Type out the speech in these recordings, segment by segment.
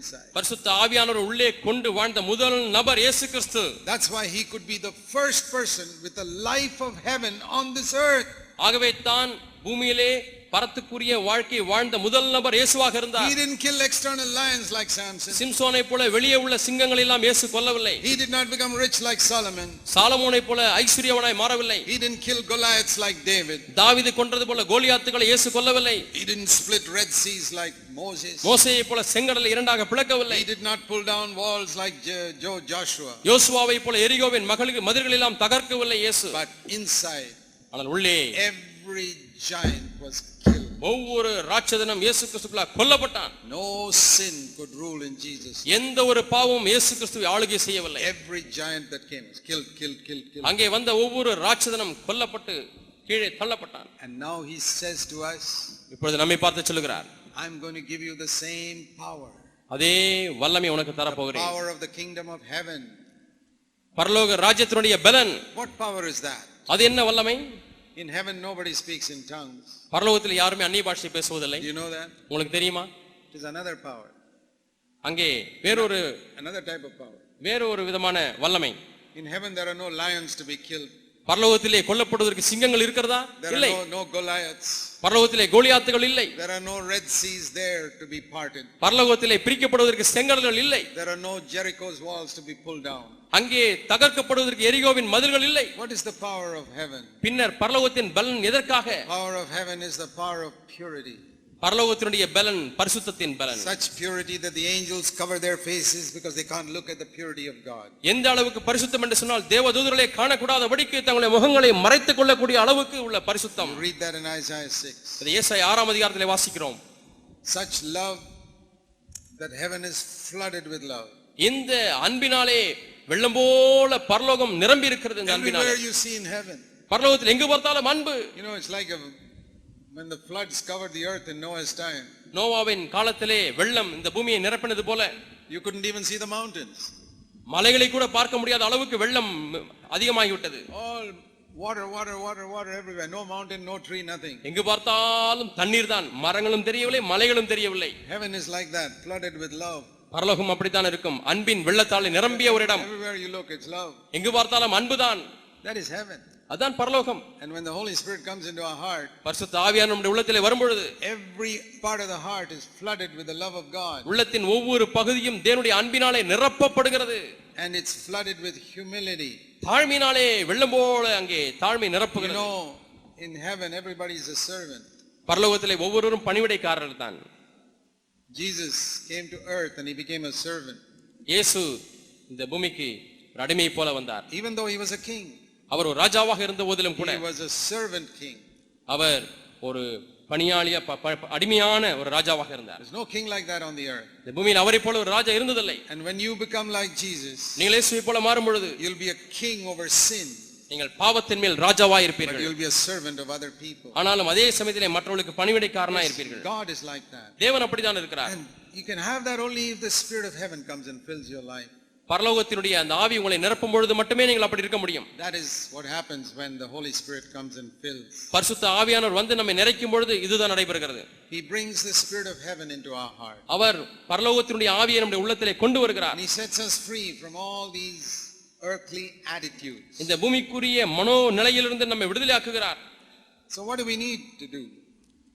inside. பரிசுத்த ஆவியானவர் உள்ளே கொண்டு வாழ்ந்த முதல் நபர் இயேசு கிறிஸ்து That's why he could be the first person with the life of heaven on this earth. ஆகவே தான் பூமியிலே பரத்துக்குரிய வாழ்க்கை வாழ்ந்த முதல் நபர் இயேசுவாக He இருந்தார் didn't kill external lions like Samson. சிம்சோனை போல வெளியே உள்ள சிங்கங்கள் எல்லாம் இயேசு கொல்லவில்லை He did not become rich like Solomon. சாலமோனை போல ஐஸ்வர்யவனாய் மாறவில்லை He didn't kill Goliaths like David. தாவீது கொன்றது போல கோலியாத்துகளை இயேசு கொல்லவில்லை He didn't split Red Seas like Moses. மோசையை போல செங்கடலை இரண்டாக பிளக்கவில்லை He did not pull down walls like Jo- Joshua. யோசுவாவை போல எரிகோவின் மகளுக்கு மதில்கள் எல்லாம் தகர்க்கவில்லை இயேசு But inside, ஆனால் உள்ளே every giant was killed. ஒவ்வொரு ராட்சதனும் இயேசு கிறிஸ்துக்குள்ள கொல்லப்பட்டான் No sin could rule in Jesus. எந்த ஒரு பாவமும் இயேசு கிறிஸ்துவை ஆளுகை செய்யவில்லை Every giant that came was killed, killed, killed, killed. அங்கே வந்த ஒவ்வொரு ராட்சதனும் கொல்லப்பட்டு கீழே தள்ளப்பட்டான் And now he says to us, இப்பொழுது நம்மை பார்த்து சொல்லுகிறார் I'm going to give you the same power. அதே வல்லமை உனக்கு தரப்போகிறேன் Power of the kingdom of heaven. பரலோக ராஜ்யத்தினுடைய பலன் What power is that? அது என்ன வல்லமை In heaven, nobody speaks in tongues. பரலோகத்தில் யாருமே அந்நிய பாஷை பேசுவதில்லை you know that? உங்களுக்கு தெரியுமா It is another power, அங்கே வேறொரு another type of power. வேறொரு விதமான வல்லமை In heaven, there are no lions to be killed. பரலோகத்திலே கொல்லப்படுவதற்கு சிங்கங்கள் இருக்கிறதா இல்லை no, no Goliaths. பரலோகத்திலே கோலியாத்துகள் இல்லை There are no Red Seas there to be parted. பரலோகத்திலே பிரிக்கப்படுவதற்கு செங்கடல்கள் இல்லை There are no Jericho's walls to be pulled down. அங்கே தகர்க்கப்படுவதற்கு எரிகோவின் மதில்கள் இல்லை What is the power of heaven? பின்னர் பரலோகத்தின் பலன் எதற்காக Power of heaven is the power of purity. பரலோகத்தினுடைய பலன் பரிசுத்தத்தின் பலன் Such purity that the angels cover their faces because they can't look at the purity of God. எந்த அளவுக்கு பரிசுத்தம் என்று சொன்னால் தேவதூதர்களை காணக்கூடாதபடிக்கு தங்களுடைய முகங்களை மறைத்துக் கொள்ளக்கூடிய அளவுக்கு உள்ள பரிசுத்தம் read that in Isaiah 6. இதை ஏசாயா ஆறாம் அதிகாரத்திலே வாசிக்கிறோம் Such love that heaven is flooded with love. இந்த அன்பினாலே வெள்ளம் போல பரலோகம் நிரம்பி இருக்கிறது இந்த அன்பினாலே you see in heaven. பரலோகத்தில் எங்கு பார்த்தாலும் அன்பு You know, it's like a, when the floods covered the earth in Noah's time. நோவாவின் காலத்திலே வெள்ளம் இந்த பூமியை நிரப்பினது போல You couldn't even see the mountains. மலைகளை கூட பார்க்க முடியாத அளவுக்கு வெள்ளம் அதிகமாகிவிட்டது All water, water, water, water everywhere. No mountain, no tree, nothing. எங்கு பார்த்தாலும் தண்ணீர் தான் மரங்களும் தெரியவில்லை மலைகளும் தெரியவில்லை Heaven is like that, flooded with love. பரலோகம் அப்படித்தான் இருக்கும் அன்பின் வெள்ளத்தாலே நிரம்பிய ஒரு இடம். எங்கு பார்த்தாலும் அன்புதான் That is heaven. அதான் பரலோகம் And when the Holy Spirit comes into our heart, பரிசுத்த ஆவியான நம்முடைய உள்ளத்திலே வரும்பொழுது every part of the heart is flooded with the love of God. உள்ளத்தின் ஒவ்வொரு பகுதியும் தேவனுடைய அன்பினாலே நிரப்பப்படுகிறது And it's flooded with humility. தாழ்மையினாலே வெள்ளம் போல அங்கே தாழ்மை You நிரப்புகிறது know, in heaven, everybody is a servant. பரலோகத்திலே ஒவ்வொருவரும் பணிவிடைக்காரர்கள் தான் Jesus came to earth and he became a servant. இயேசு இந்த பூமிக்கு ஒரு அடிமையை போல வந்தார் Even though he was a king, அவர் ஒரு ராஜாவாக இருந்த போதிலும் கூட he was a servant king. அவர் ஒரு பணியாளியா அடிமையான ஒரு ராஜாவாக இருந்தார் There's no king like that on the earth. இந்த பூமியில் அவரை போல ஒரு ராஜா இருந்ததில்லை And when you become like Jesus, நீங்கள் இயேசுவை போல மாறும் பொழுது you'll be a king over sin, நீங்கள் பாவத்தின் மேல் ராஜாவாய் but இருப்பீர்கள் you'll be a servant of other people. ஆனாலும் அதே சமயத்திலே மற்றவர்களுக்கு பணிவிடைக்காரனா இருப்பீர்கள் God is like that. தேவன் அப்படித்தான் இருக்கிறார் And you can have that only if the Spirit of heaven comes and fills your life. பரலோகத்தினுடைய அந்த ஆவி உங்களை நிரப்பும் பொழுது மட்டுமே நீங்கள் அப்படி இருக்க முடியும் That is what happens when the Holy Spirit comes and fills. பரிசுத்த ஆவியானவர் வந்து நம்மை நிறைக்கும் பொழுது இதுதான் நடைபெறுகிறது He brings the Spirit of heaven into our heart. அவர் பரலோகத்தினுடைய ஆவியை நம்முடைய உள்ளத்திலே கொண்டு And வருகிறார் He sets us free from all these earthly attitudes. இந்த பூமிக்குரிய மனோ நிலையிலிருந்து நம்மை விடுதலையாக்குகிறார் So, what do we need to do?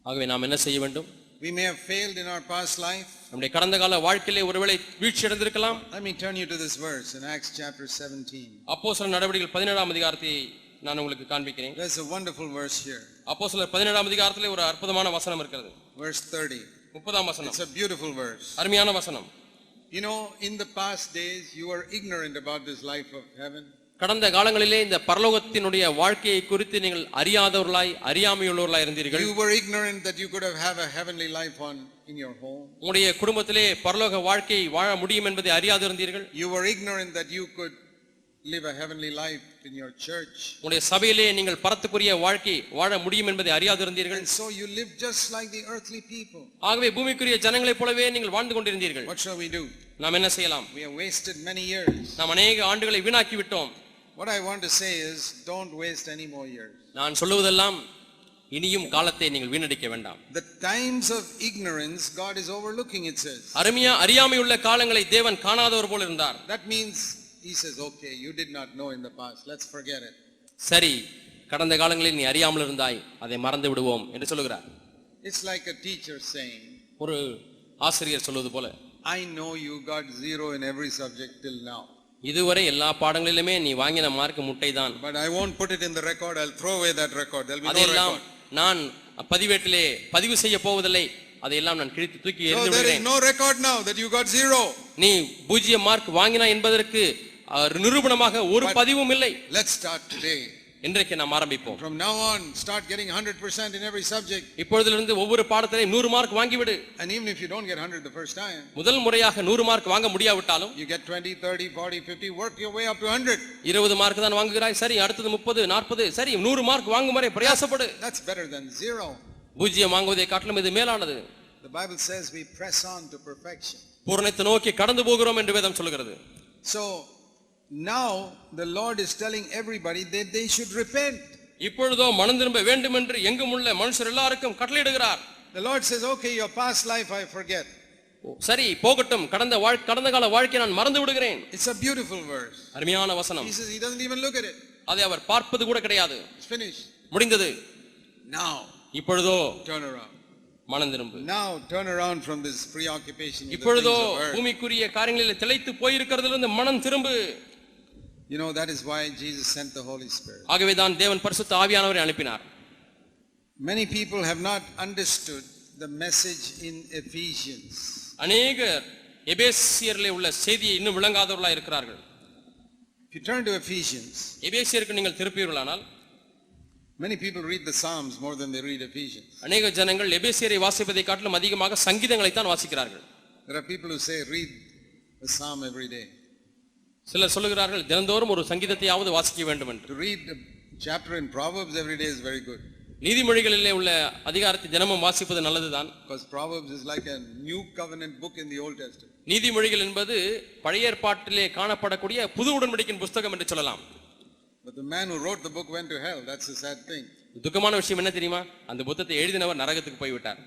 ஆகவே நாம் என்ன செய்ய வேண்டும் We may have failed in our past life. நம்முடைய கடந்த கால வாழ்க்கையிலே ஒருவேளை வீழ்ச்சி அடைந்திருக்கலாம் Let me turn you to this verse in Acts chapter 17. அப்போ சில நடவடிக்கைகள் பதினேழாம் அதிகாரத்தை நான் உங்களுக்கு காண்பிக்கிறேன் There's a wonderful verse here. அப்போ சிலர் பதினேழாம் அதிகாரத்திலே ஒரு அற்புதமான வசனம் இருக்கிறது Verse 30. முப்பதாம் வசனம் It's a beautiful verse. அருமையான வசனம் You know, in the past days, you were ignorant about this life of heaven. கடந்த காலங்களிலே இந்த பரலோகத்தினுடைய வாழ்க்கையை குறித்து நீங்கள் அறியாதவர்களாய் அறியாமையுள்ளவர்களாய் இருந்தீர்கள் You were ignorant that you could have have a heavenly life on in your home. உங்களுடைய குடும்பத்திலே பரலோக வாழ்க்கையை வாழ முடியும் என்பதை அறியாதிருந்தீர்கள் You were ignorant that you could live a heavenly life in your church. உங்களுடைய சபையிலே நீங்கள் பரத்துக்குரிய வாழ்க்கை வாழ முடியும் என்பதை அறியாதிருந்தீர்கள் And so you live just like the earthly people. ஆகவே பூமிக்குரிய ஜனங்களைப் போலவே நீங்கள் வாழ்ந்து கொண்டிருந்தீர்கள் What shall we do? நாம் என்ன செய்யலாம் We have wasted many years. நாம் அநேக ஆண்டுகளை வீணாக்கி விட்டோம் What I want to say is, don't waste any more years. நான் சொல்லுவதெல்லாம் இனியும் காலத்தை நீங்கள் வீணடிக்க வேண்டாம் The times of ignorance, God is overlooking, it says. அருமையா அறியாமையுள்ள காலங்களை தேவன் காணாதவர் போல இருந்தார் That means He says, okay, you did not know in the past, let's forget it. சரி கடந்த காலங்களில் நீ அறியாமல் இருந்தாய் அதை மறந்து விடுவோம் என்று சொல்லுகிறார் It's like a teacher saying, ஒரு ஆசிரியர் சொல்வது போல I know you got zero in every subject till now, இதுவரை எல்லா பாடங்களிலுமே நீ வாங்கின மார்க் முட்டைதான் but I won't put it in the record, I'll throw away that record, there'll be no அதையெல்லாம் record. நான் பதிவேட்டிலே பதிவு செய்ய போவதில்லை அதையெல்லாம் நான் கிழித்து தூக்கி எறிந்து விடுகிறேன் no record now that you got zero. நீ பூஜ்ஜியம் மார்க் வாங்கினா என்பதற்கு நிரூபணமாக ஒரு பதிவும் இல்லை Let's start today. இன்றைக்கு நாம் ஆரம்பிப்போம் From now on, start getting 100% in every subject. இப்பொழுதிலிருந்து ஒவ்வொரு பாடத்திலையும் நூறு மார்க் வாங்கிவிடு And even if you don't get 100 the first time, முதல் முறையாக நூறு மார்க் வாங்க முடியாவிட்டாலும் you get 20, 30, 40, 50, work your way up to 100. இருபது மார்க் தான் வாங்குகிறாய் சரி அடுத்தது முப்பது நாற்பது சரி நூறு மார்க் வாங்கும் வரை பிரயாசப்படு That's better than zero. பூஜ்ஜியம் வாங்குவதை காட்டிலும் இது மேலானது The Bible says we press on to perfection. பூரணத்தை நோக்கி கடந்து போகிறோம் என்று வேதம் சொல்கிறது So now the Lord is telling everybody that they should repent. இப்பொழுதோ மனம் திரும்ப வேண்டும் என்று எங்கும் உள்ள மனுஷர் எல்லாருக்கும் கட்டளையிடுகிறார் The Lord says, okay, your past life I forget. சரி போகட்டும் கடந்த கடந்த கால வாழ்க்கை நான் மறந்து விடுகிறேன் It's a beautiful verse. அருமையான வசனம் He says he doesn't even look at it. அதை அவர் பார்ப்பது கூட கிடையாது It's finished. முடிந்தது Now இப்பொழுதோ turn around. மனம் திரும்பு Now turn around from this preoccupation with the things இப்பொழுதோ. பூமிக்குரிய காரியங்களில் திளைத்து போயிருக்கிறதிலிருந்து மனம் திரும்பு You know, that is why Jesus sent the Holy Spirit. ஆகவேதான் தேவன் பரிசுத்த ஆவியானவரை அனுப்பினார் Many people have not understood the message in Ephesians. அநேகர் எபேசியரிலே உள்ள செய்தியை இன்னும் விளங்காதவர்களா இருக்கிறார்கள் If you turn to Ephesians, எபேசியருக்கு நீங்கள் திருப்பீர்களானால் many people read the Psalms more than they read Ephesians. அநேக ஜனங்கள் எபேசியரை வாசிப்பதை காட்டிலும் அதிகமாக சங்கீதங்களை தான் வாசிக்கிறார்கள் There are people who say, read a Psalm every day. சிலர் சொல்லுகிறார்கள் தினந்தோறும் ஒரு சங்கீதத்தையாவது வாசிக்க வேண்டும் என்று To read a chapter in Proverbs every day is very good. நீதிமொழிகளிலே உள்ள அதிகாரத்தை தினமும் வாசிப்பது நல்லதுதான் Because Proverbs is like a new covenant book in the Old Testament. நீதிமொழிகள் என்பது பழைய ஏற்பாட்டிலே காணப்படக்கூடிய புது உடன்படிக்கையின் புஸ்தகம் என்று சொல்லலாம் But the man who wrote the book went to hell. That's a sad thing. துக்கமான விஷயம் என்ன தெரியுமா அந்த புத்தகத்தை எழுதினவர் நரகத்துக்கு போய்விட்டார்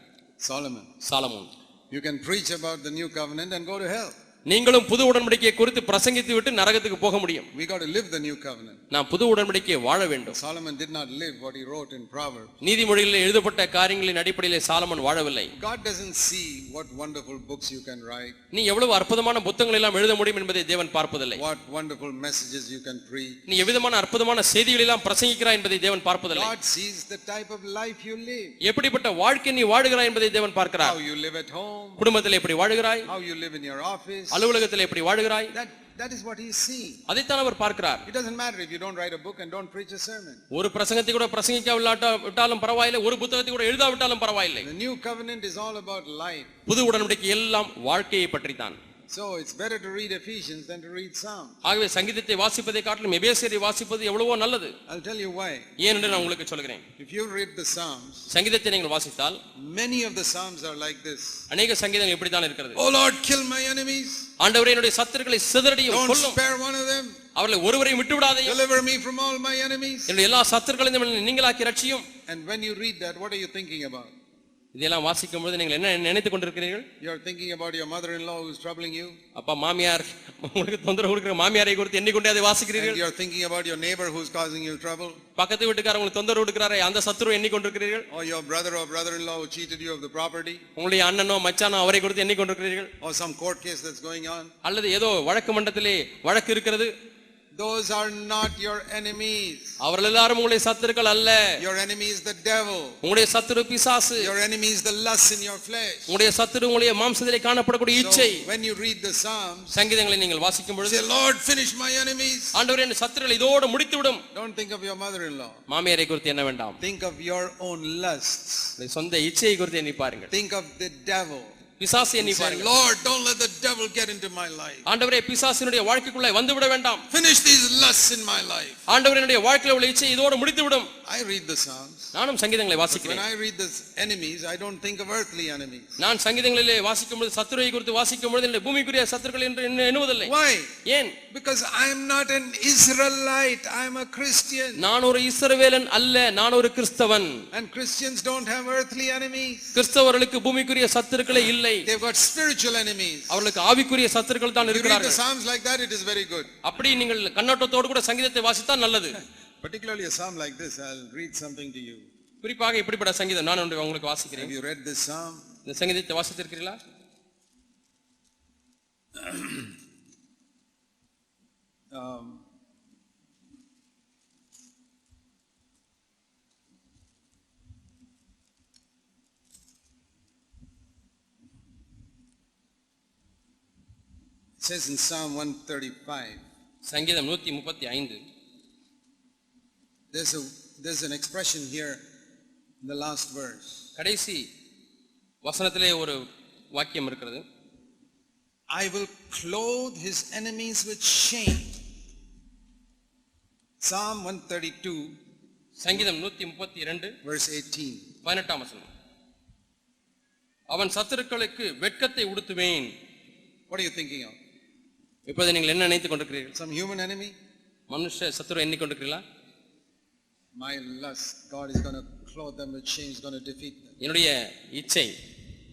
Solomon. Solomon You can preach about the new covenant and go to hell. நீங்களும் புது உடன்படிக்கையை குறித்து பிரசங்கித்து விட்டு நரகத்துக்கு போக முடியும். We got to live the new covenant. நாம் புது உடன்படிக்கையை வாழ வேண்டும். Solomon did not live what he wrote in Proverbs. நீதிமொழிகளில் எழுதப்பட்ட காரியங்களின் அடிப்படையிலே சாலமன் வாழவில்லை. God doesn't see what wonderful books you can write, நீ எவ்வளவு அற்புதமான புத்தகங்கள் எல்லாம் எழுத முடியும் என்பதை தேவன் பார்ப்பதில்லை. what wonderful messages you can preach. நீ எவ்விதமான அற்புதமான செய்திகள் எல்லாம் பிரசங்கிக்கிறாய் என்பதை தேவன் பார்ப்பதில்லை. God sees the type of life you live, எப்படிப்பட்ட வாழ்க்கை நீ வாழுகிறாய் என்பதை தேவன் how பார்க்கிறார் you live at home, குடும்பத்தில் எப்படி வாழுகிறாய்? How you live in your office. அலுவலகத்தில் எப்படி வாழுகிறாய் That, that is what he's seeing. அதைத்தான் அவர் பார்க்கிறார் It doesn't matter if you don't write a book and don't preach a sermon. ஒரு பிரசங்கத்தை கூட பிரசங்கிக்காவில்லாட்டா விட்டாலும் பரவாயில்லை ஒரு புத்தகத்தை கூட எழுதாவிட்டாலும் பரவாயில்லை The new covenant is all about life. புது உடன்படிக்கை எல்லாம் வாழ்க்கையை பற்றித்தான் So it's better to read Ephesians than to read Psalms. ஆகவே சங்கீதத்தை வாசிப்பதை காட்டிலும் எபேசியரை வாசிப்பது எவ்வளவோ நல்லது I'll tell you why. ஏன் என்று நான் உங்களுக்கு சொல்கிறேன் If you read the Psalms, சங்கீதத்தை நீங்கள் வாசித்தால் many of the Psalms are like this. அநேக சங்கீதங்கள் இப்படித்தான் இருக்கிறது Oh Lord, kill my enemies. ஆண்டவரே என்னுடைய சத்துருக்களை சிதறடியும் Don't கொல்லும் spare one of them. அவர்களை ஒருவரையும் விட்டு விடாதையும் Deliver me from all my enemies. என்னுடைய எல்லா சத்துருக்களையும் நீங்களாக்கி ரட்சியும் And when you read that, what are you thinking about? இதெல்லாம் வாசிக்கும் பொழுது நீங்கள் என்ன நினைத்துக் கொண்டிருக்கிறீர்கள் You're thinking about your mother-in-law who's troubling you. அப்பா மாமியார் உங்களுக்கு தொந்தரவு கொடுக்கிற மாமியாரை குறித்து எண்ணிக்கொண்டே அதை And வாசிக்கிறீர்கள் you're thinking about your neighbor who's causing you trouble. பக்கத்து வீட்டுக்காரர் உங்களுக்கு தொந்தரவு கொடுக்கிறாரே அந்த சத்துருவை எண்ணிக்கொண்டிருக்கிறீர்கள் Or your brother or brother-in-law who cheated you of the property. உங்களுடைய அண்ணனோ மச்சானோ அவரை குறித்து எண்ணிக்கொண்டிருக்கிறீர்கள் Or some court case that's going on. அல்லது ஏதோ வழக்கு மன்றத்திலே வழக்கு இருக்கிறது Those are not your enemies. அவர்கள் எல்லாரும் உங்களுடைய சத்துருக்கள் அல்ல Your enemy is the devil. உங்களுடைய சத்துரு பிசாசு Your enemy is the lust in your flesh. உங்களுடைய சத்துரு உங்களுடைய மாம்சத்திலே காணப்படக்கூடிய இச்சை when you read the Psalms, சங்கீதங்களை நீங்கள் வாசிக்கும் பொழுது say, Lord, finish my enemies. ஆண்டவரே என் சத்துருக்களை இதோடு முடித்து விடும் Don't think of your mother-in-law. மாமியாரை குறித்து என்ன வேண்டாம் Think of your own lusts. சொந்த இச்சையை குறித்து எண்ணி பாருங்கள் Think of the devil. பிசாசு எண்ணி Say, பாருங்கள் Lord, don't let the devil get into my life. ஆண்டவரே பிசாசினுடைய வாழ்க்கைக்குள்ளே வந்து விட வேண்டாம் Finish these lusts in my life. ஆண்டவரே என்னுடைய வாழ்க்கையில உள்ள இச்சை இதோடு முடித்து விடும் I read the Psalms. நானும் சங்கீதங்களை When வாசிக்கிறேன் I read the enemies, I don't think of earthly enemies. நான் சங்கீதங்களிலே வாசிக்கும் பொழுது சத்துருவை குறித்து வாசிக்கும் பொழுது என்னுடைய பூமிக்குரிய சத்துருக்கள் என்று எண்ண- எண்ணுவதில்லை Why? ஏன் Because I am not an Israelite. I am a Christian. நான் ஒரு இஸ்ரவேலன் அல்ல நான் ஒரு கிறிஸ்தவன் And Christians don't have earthly enemies. கிறிஸ்தவர்களுக்கு பூமிக்குரிய சத்துருக்களே இல்லை They've got spiritual enemies. அவர்களுக்கு ஆவிக்குரிய சத்துருக்கள் தான் You read the இருக்கிறார்கள் Psalms like that, it is very good. அப்படி நீங்கள் கண்ணோட்டத்தோடு கூட சங்கீதத்தை வாசித்தால் நல்லது Particularly a psalm like this, I'll read something to you. குறிப்பாக இப்படிப்பட்ட சங்கீதம் நான் ஒன்று உங்களுக்கு வாசிக்கிறேன் Have you read this psalm? இந்த சங்கீதத்தை வாசித்திருக்கிறீர்களா Um, It says in Psalm 135, சங்கீதம் நூத்தி முப்பத்தி ஐந்து there's a there's an expression here in the last verse. கடைசி வசனத்திலே ஒரு வாக்கியம் இருக்கிறது I will clothe his enemies with shame. Psalm 132, சங்கீதம் நூத்தி முப்பத்தி இரண்டு verse 18. பதினெட்டாம் வசனம் அவன் சத்துருக்களுக்கு வெட்கத்தை உடுத்துவேன் What are you thinking of? இப்போது நீங்கள் என்ன நினைத்துக் கொண்டிருக்கிறீர்கள் Some human enemy? மனுஷ சத்துரு எண்ணிக்கொண்டிருக்கிறீர்களா My lust, God is going to clothe them with shame, He's going to defeat them. என்னுடைய இச்சை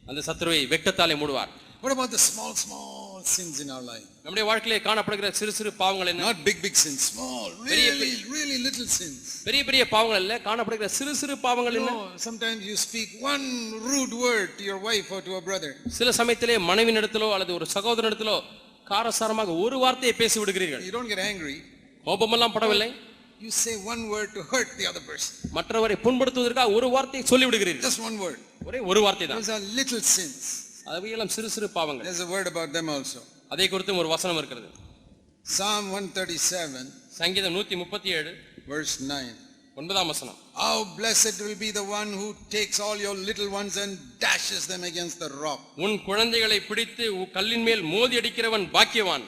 அந்த சத்துருவை வெட்கத்தாலே மூடுவார் What about the small, small sins in our life? நம்முடைய வாழ்க்கையிலே காணப்படுகிற சிறு சிறு பாவங்கள் என்ன Not big, big sins, small, really, really little sins. பெரிய பெரிய பாவங்கள் அல்ல காணப்படுகிற சிறு சிறு பாவங்கள் என்ன sometimes you speak one rude word to your wife or to a brother. சில சமயத்திலே மனைவினிடத்திலோ அல்லது ஒரு சகோதரனிடத்திலோ காரசாரமாக ஒரு வார்த்தையை பேசி விடுகிறீர்கள் You don't get angry. கோபமெல்லாம் படவில்லை You say one word to hurt the other person. மற்றவரை புண்படுத்துவதற்காக ஒரு வார்த்தையை சொல்லி விடுகிறீர்கள் Just one word. ஒரே ஒரு வார்த்தை தான் Those are little sins. அவையெல்லாம் சிறு சிறு பாவங்கள் There's a word about them also. அதை குறித்தும் ஒரு வசனம் இருக்கிறது Psalm 137, சங்கீதம் நூத்தி முப்பத்தி ஏழு verse 9. ஒன்பதாம் வசனம் How blessed will be the one who takes all your little ones and dashes them against the rock. உன் குழந்தைகளை பிடித்து கல்லின் மேல் மோதி அடிக்கிறவன் பாக்கியவான்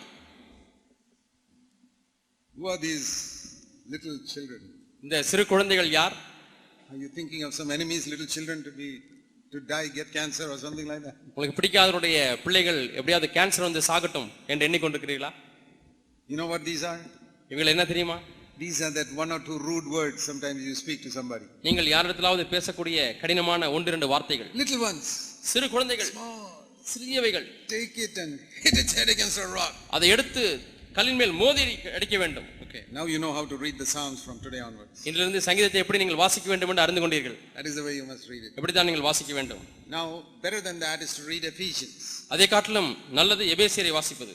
Who are these little children? இந்த சிறு குழந்தைகள் யார் Are you thinking of some enemies, little children to be to die, get cancer or something like that? உங்களுக்கு பிடிக்காதவருடைய பிள்ளைகள் எப்படியாவது கேன்சர் வந்து சாகட்டும் என்று எண்ணிக்கொண்டிருக்கிறீர்களா You know what these are? இவங்க என்ன தெரியுமா These are that one or two rude words sometimes you speak to somebody. நீங்கள் யாரிடத்திலாவது பேசக்கூடிய கடினமான ஒன்று இரண்டு வார்த்தைகள் Little ones, சிறு குழந்தைகள் சிறியவைகள் take it and hit its head against a rock. அதை எடுத்து கல்லின் மேல் மோதி அடிக்க- அடிக்க வேண்டும் Okay, now you know how to read the Psalms from today onwards. இன்றிலிருந்து சங்கீதத்தை எப்படி நீங்கள் வாசிக்க வேண்டும் என்று அறிந்து கொண்டீர்கள் That is the way you must read it. எப்படித்தான் நீங்கள் வாசிக்க வேண்டும் Now, better than that is to read Ephesians அதை காட்டிலும் நல்லது எபேசியரை வாசிப்பது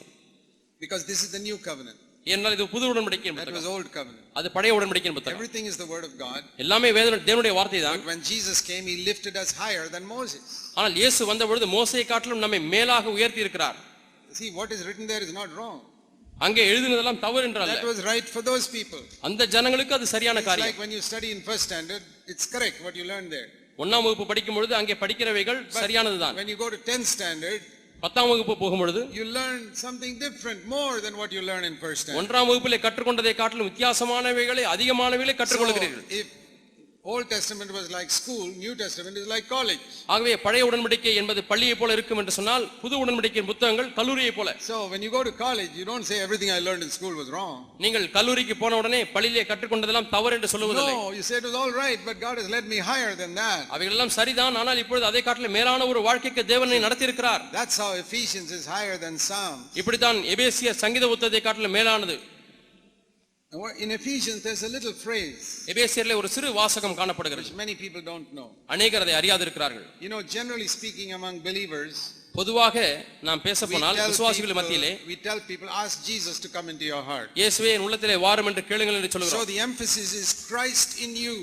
because this is the new covenant. ஏனென்றால் இது புது உடன்படிக்கையின் That புத்தகம் was old covenant. அது பழைய உடன்படிக்கையின் புத்தகம் Everything is the word of God. எல்லாமே வேத தேவனுடைய வார்த்தை தான் But when Jesus came, he lifted us higher than Moses. ஆனால் இயேசு வந்த பொழுது மோசையை காட்டிலும் நம்மை மேலாக உயர்த்தி இருக்கிறார் See, what is written there is not wrong. அங்கே எழுதினதெல்லாம் தவறு என்றல்ல That was right for those people. அந்த ஜனங்களுக்கு அது சரியான காரியம் like when you study in first standard, it's correct what you learn there. ஒன்னாம் வகுப்பு படிக்கும் பொழுது அங்கே படிக்கிறவைகள் சரியானதுதான் When you go to 10th standard, பத்தாம் வகுப்பு போகும் பொழுது you learn something different, more than what you learn in first standard. ஒன்றாம் வகுப்பிலே கற்றுக்கொண்டதை காட்டிலும் வித்தியாசமானவைகளை அதிகமானவைகளை So, கற்றுக்கொள்கிறீர்கள் if Old Testament was like school, New Testament is like college. ஆகவே பழைய உடன்படிக்கை என்பது பள்ளியை போல இருக்கும் என்று சொன்னால் புது உடன்படிக்கையின் புத்தகங்கள் கல்லூரியை போல So when you go to college, you don't say everything I learned in school was wrong. நீங்கள் கல்லூரிக்கு போன உடனே பள்ளியிலே கற்றுக்கொண்டதெல்லாம் தவறு என்று சொல்லுவதில்லை No, you say it was all right, but God has led me higher than that. அவைகளெல்லாம் சரிதான் ஆனால் இப்பொழுது அதை காட்டிலும் மேலான ஒரு வாழ்க்கைக்கு தேவனை நடத்தியிருக்கிறார் That's how Ephesians is higher than Psalms. இப்படித்தான் எபேசிய சங்கீத புத்தகத்தை காட்டிலும் மேலானது In Ephesians, there's a little phrase எபேசியர்ல ஒரு சிறு வாசகம் காணப்படுகிறது which many people don't know. அநேகர் அதை அறியாதிருக்கிறார்கள் You know, generally speaking, among believers, பொதுவாக நாம் பேச we போனால் tell, விசுவாசிகள் people, மத்தியிலே we tell people, ask Jesus to come into your heart. இயேசுவே என் உள்ளத்திலே வாரும் என்று கேளுங்கள் என்று So சொல்கிறோம் the emphasis is Christ in you.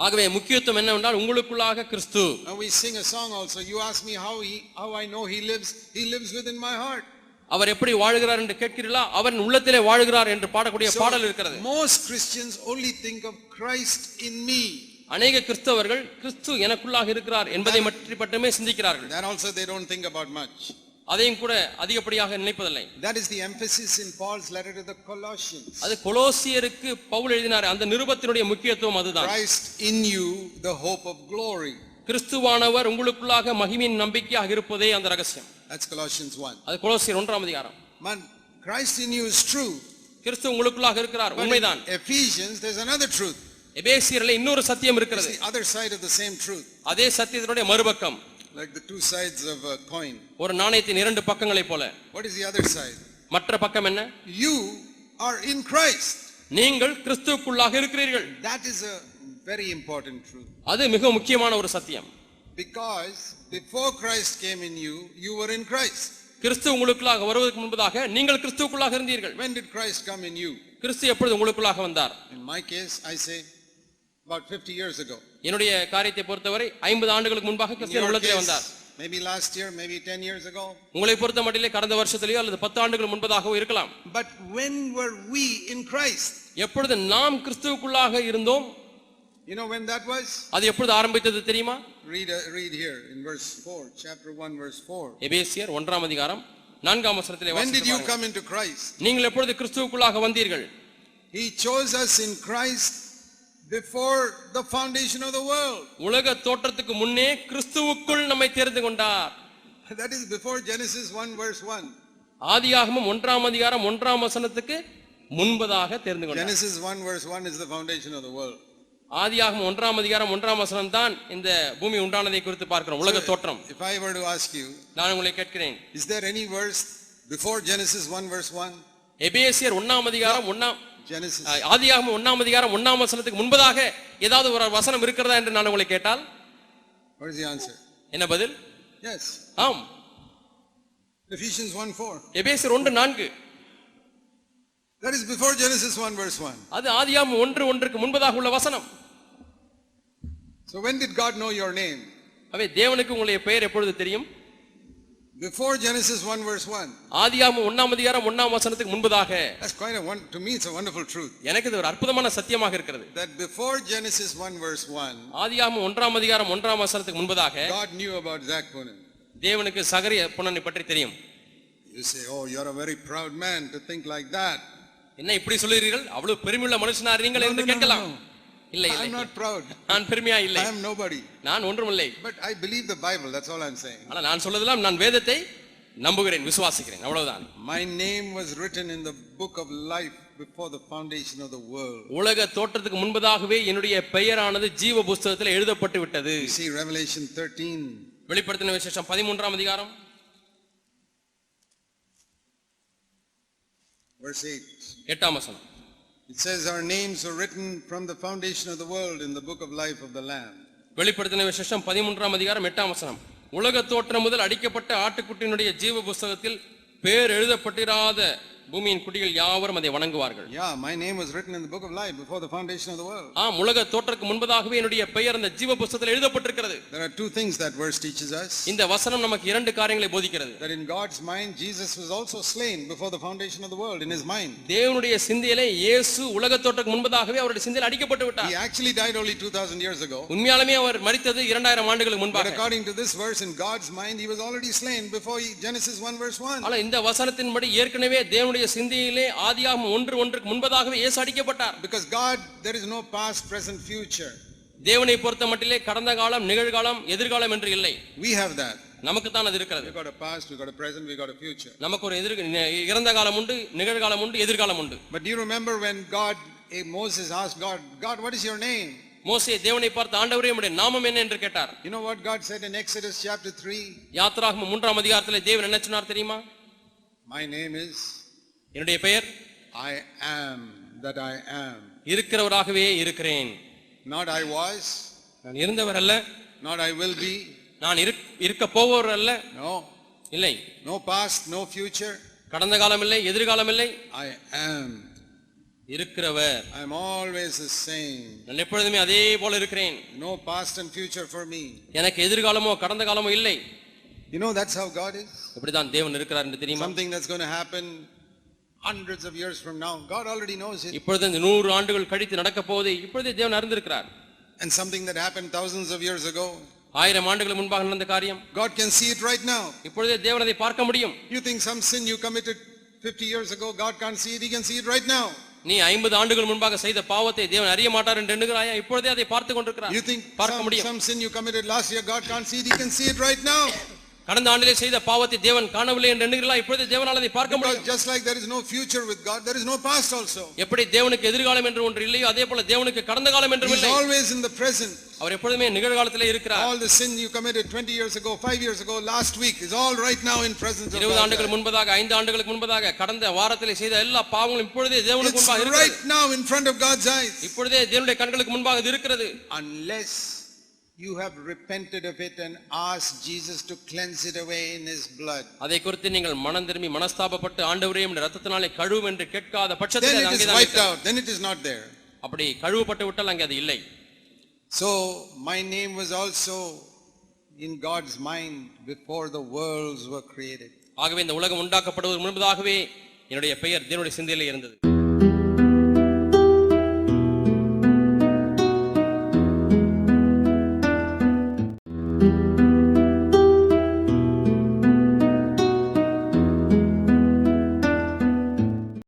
ஆகவே முக்கியத்துவம் என்னவென்றால் உங்களுக்குள்ளாக கிறிஸ்து And we sing a song also. You ask me how he, how I know he lives. He lives within my heart. அவர் எப்படி வாழுகிறார் என்று கேட்கிறீர்களா அவன் உள்ளத்திலே வாழுகிறார் என்று பாடக்கூடிய பாடல் இருக்கிறது most Christians only think of Christ in me. அநேக கிறிஸ்தவர்கள் கிறிஸ்து எனக்குள்ளாக இருக்கிறார் என்பதை பற்றி மட்டுமே சிந்திக்கிறார்கள் That also they don't think about much. அதையும் கூட அதிகப்படியாக நினைப்பதில்லை That is the emphasis in Paul's letter to the Colossians. அது கொலோசியருக்கு பவுல் எழுதினார் அந்த நிருபத்தினுடைய முக்கியத்துவம் அதுதான் Christ in you, the hope of glory. கிறிஸ்துவானவர் உங்களுக்குள்ளாக மகிமையின் நம்பிக்கையாக இருப்பதே அந்த ரகசியம் That's Colossians 1. அது கொலோசியர் ஒன்றாம் அதிகாரம் Man, Christ in you is true. கிறிஸ்து உங்களுக்குள்ளாக இருக்கிறார் உண்மைதான் Ephesians, there's another truth. எபேசியர்ல இன்னொரு சத்தியம் It's இருக்கிறது the other side of the same truth. அதே சத்தியத்தினுடைய மறுபக்கம் Like the two sides of a coin. ஒரு நாணயத்தின் இரண்டு பக்கங்களைப் போல What is the other side? மற்ற பக்கம் என்ன You are in Christ. நீங்கள் கிறிஸ்துவுக்குள்ளாக இருக்கிறீர்கள் That is a very important truth. அது மிக முக்கியமான ஒரு சத்தியம் Because before Christ came in you, you were in Christ. கிறிஸ்து உங்களுக்குள்ளாக வருவதற்கு முன்பதாக நீங்கள் கிறிஸ்துவுக்குள்ளாக இருந்தீர்கள் When did Christ come in you? கிறிஸ்து எப்பொழுது உங்களுக்குள்ளாக வந்தார் In my case, I say about 50 years ago. என்னுடைய காரியத்தை பொறுத்தவரை ஐம்பது ஆண்டுகளுக்கு முன்பாக your உள்ளத்திலே வந்தார் maybe last year, maybe 10 years ago. உங்களை பொறுத்த மட்டிலே கடந்த வருஷத்திலேயோ அல்லது பத்து ஆண்டுகள் முன்பதாகவோ இருக்கலாம் But when were we in Christ? எப்பொழுது நாம் கிறிஸ்துவுக்குள்ளாக இருந்தோம் You know when that was? அது எப்பொழுது ஆரம்பித்தது தெரியுமா Read, uh, read here in verse 4, chapter 1, verse 4. எபேசியர் ஒன்றாம் அதிகாரம் நான்காம் வசனத்திலே When did you come into Christ? நீங்கள் எப்பொழுது கிறிஸ்துவுக்குள்ளாக வந்தீர்கள் He chose us in Christ before the foundation of the world. உலக தோற்றத்துக்கு முன்னே கிறிஸ்துவுக்குள் நம்மை தெரிந்து கொண்டார் That is before Genesis 1, verse 1. ஆதியாகமம் ஒன்றாம் அதிகாரம் ஒன்றாம் வசனத்துக்கு முன்பதாக தெரிந்து கொண்டார் Genesis 1, verse 1 is the foundation of the world. ஆதியாகமம் ஒன்றாம் அதிகாரம் ஒன்றாம் வசனம் தான் இந்த பூமி உண்டானதை குறித்து பார்க்கிறோம் உலக தோற்றம் If I were to ask you, நான் உங்களை கேட்கிறேன் is there any verse before Genesis 1, verse 1? எபேசியர் ஒன்னாம் அதிகாரம் ஒன்னாம் Genesis. ஆதியாகமம் ஒன்னாம் அதிகாரம் ஒன்னாம் வசனத்துக்கு முன்பதாக ஏதாவது ஒரு வசனம் இருக்கிறதா என்று நான் உங்களை கேட்டால் What is the answer? என்ன பதில் Yes. ஆம் Ephesians 1, 4. எபேசியர் ஒன்று நான்கு That is before Genesis 1, verse 1. அது ஆதியாகமம் ஒன்று ஒன்றுக்கு முன்பதாக உள்ள வசனம் So when did God know your name? அவை தேவனுக்கு உங்களுடைய பெயர் எப்பொழுது தெரியும் Before Genesis 1, verse 1. ஆதியாகமம் ஒன்னாம் அதிகாரம் ஒன்னாம் வசனத்துக்கு முன்பதாக That's quite a one, to me, it's a wonderful truth. எனக்கு இது ஒரு அற்புதமான சத்தியமாக இருக்கிறது That before Genesis 1, verse 1, ஆதியாகமம் ஒன்றாம் அதிகாரம் ஒன்றாம் வசனத்துக்கு முன்பதாக God knew about Zach Punan. தேவனுக்கு சகரிய புனனை பற்றி தெரியும் You say, oh, you're a very proud man to think like that. என்ன இப்படி சொல்லுகிறீர்கள் அவ்வளவு பெருமையுள்ள மனுஷனா நீங்கள் No, என்று no, no, கேட்கலாம் no. இல்லை I'm இல்லை not proud. நான் பெருமையா இல்லை I am nobody. நான் ஒன்றுமில்லை But I believe the Bible, that's all I'm saying. ஆனா நான் சொல்வதெல்லாம் நான் வேதத்தை நம்புகிறேன் விசுவாசிக்கிறேன் அவ்வளவுதான் My name was written in the book of life before the foundation of the world. உலக தோற்றத்துக்கு முன்பதாகவே என்னுடைய பெயரானது ஜீவ புஸ்தகத்தில் எழுதப்பட்டு விட்டது see Revelation 13, வெளிப்படுத்தின விசேஷம் பதிமூன்றாம் அதிகாரம் verse 8. எட்டாம் வசனம் It says, Our names were written from the foundation of the world in the book of life of the Lamb. வெளிப்படுத்தின விசேஷம் பதிமூன்றாம் அதிகாரம் எட்டாம் வசனம் உலக தோற்றம் முதல் அடிக்கப்பட்ட ஆட்டுக்குட்டியினுடைய ஜீவ புஸ்தகத்தில் பேர் எழுதப்பட்டிராத பூமியின் குடிகள் யாவரும் அதை வணங்குவார்கள் Yeah, my name was written in the book of life before the foundation of the world. ஆம் உலக தோற்றத்துக்கு முன்பதாகவே என்னுடைய பெயர் அந்த ஜீவ புஸ்தகத்தில் எழுதப்பட்டிருக்கிறது There are two things that verse teaches us. இந்த வசனம் நமக்கு இரண்டு காரியங்களை போதிக்கிறது That in God's mind, Jesus was also slain before the foundation of the world, in his mind. தேவனுடைய சிந்தையிலே இயேசு உலக தோற்றத்துக்கு முன்பதாகவே அவருடைய சிந்தையில் அடிக்கப்பட்டு He விட்டார் actually died only 2000 years ago. உண்மையாலுமே அவர் மரித்தது இரண்டாயிரம் ஆண்டுகளுக்கு But முன்பாக according to this verse, in God's mind, he was already slain before he, Genesis 1 verse 1. ஆனா இந்த வசனத்தின்படி ஏற்கனவே தேவனுடைய சிந்தையிலே ஆதியாகமம் ஒன்று ஒன்றுக்கு முன்பதாகவே இயேசு அடிக்கப்பட்டார் Because God, there is no past, present, future. தேவனை பொறுத்த மட்டிலே கடந்த காலம் நிகழ்காலம் எதிர்காலம் என்று இல்லை We have that. நமக்கு தான் அது இருக்கிறது We've got a past, we've got a present, we've got a future. நமக்கு ஒரு எதிர் இறந்த காலம் உண்டு நிகழ்காலம் உண்டு எதிர்காலம் உண்டு But do you remember when God, Moses asked God, God, what is your name? மோசே தேவனை பார்த்து ஆண்டவரே உம்முடைய நாமம் என்ன என்று கேட்டார் You know what God said in Exodus chapter 3? யாத்ராகமம் மூன்றாம் அதிகாரத்திலே தேவன் என்ன சொன்னார் தெரியுமா My name is என்னுடைய பெயர் I am that I am. இருக்கிறவராகவே இருக்கிறேன் Not I was, நான் இருந்தவர் அல்ல not I will be. நான் இருக்- இருக்க போவர் அல்ல No, இல்லை no past, no future. கடந்த காலம் இல்லை எதிர்காலம் இல்லை I am. இருக்கிறவர் I'm always the same. நான் எப்பொழுதுமே அதே போல இருக்கிறேன் No past and future for me. எனக்கு எதிர்காலமோ கடந்த காலமோ இல்லை You know that's how God is. இப்படிதான் தேவன் இருக்கிறார் என்று தெரியுமா Something that's going to happen hundreds of years from now. God already knows it. இப்பொழுது இந்த நூறு ஆண்டுகள் கழித்து நடக்க போவதை இப்பொழுதே தேவன் அறிந்திருக்கிறார் And something that happened thousands of years ago. ஆயிரம் ஆண்டுகள் முன்பாக நடந்த காரியம் God can see it right now. இப்பொழுதே தேவன் அதை பார்க்க முடியும் You think some sin you committed 50 years ago, God can't see it, He can see it right now. நீ ஐம்பது ஆண்டுகள் முன்பாக செய்த பாவத்தை தேவன் அறிய மாட்டார் என்று எண்ணுகிறாயா இப்பொழுதே அதை பார்த்து கொண்டிருக்கிறார் You think பார்க்க some, முடியும் some sin you committed last year, God can't see it, He can see it right now. கடந்த ஆண்டிலே செய்த பாவத்தை தேவன் காணவில்லை என்று எண்ணுகிறீர்களா இப்பொழுதே தேவனால் அதை பார்க்க முடியும் just like there is no future with God, there is no past also. எப்படி தேவனுக்கு எதிர்காலம் என்று ஒன்று இல்லையோ அதே போல தேவனுக்கு கடந்த காலம் He's இல்லை always in the present. அவர் எப்பொழுதுமே நிகழ்காலத்திலே இருக்கிறார் All the sin you committed 20 years ago, 5 years ago, last week is all right now in presence of இருபது God. ஆண்டுகள் முன்பதாக ஐந்து ஆண்டுகளுக்கு முன்பதாக கடந்த வாரத்திலே செய்த எல்லா பாவங்களும் இப்பொழுதே தேவனுக்கு முன்பாக இருக்கிறது right now in front of God's eyes. இப்பொழுதே தேவனுடைய கண்களுக்கு முன்பாக இருக்கிறது Unless you have repented of it and asked Jesus to cleanse it away in His blood. அதை குறித்து நீங்கள் மனம் திரும்பி மனஸ்தாபப்பட்டு ஆண்டவரே உம்முடைய ரத்தத்தினாலே கழுவும் என்று கேட்காத பட்சத்தில் Then அது it is அங்கேதான் wiped இருக்கிறது. out, then it is not there. அப்படி கழுவப்பட்டு விட்டால் அங்கே அது இல்லை So my name was also in God's mind before the worlds were created. ஆகவே இந்த உலகம் உண்டாக்கப்படுவதற்கு முன்பதாகவே என்னுடைய பெயர் தேவனுடைய சிந்தையிலே இருந்தது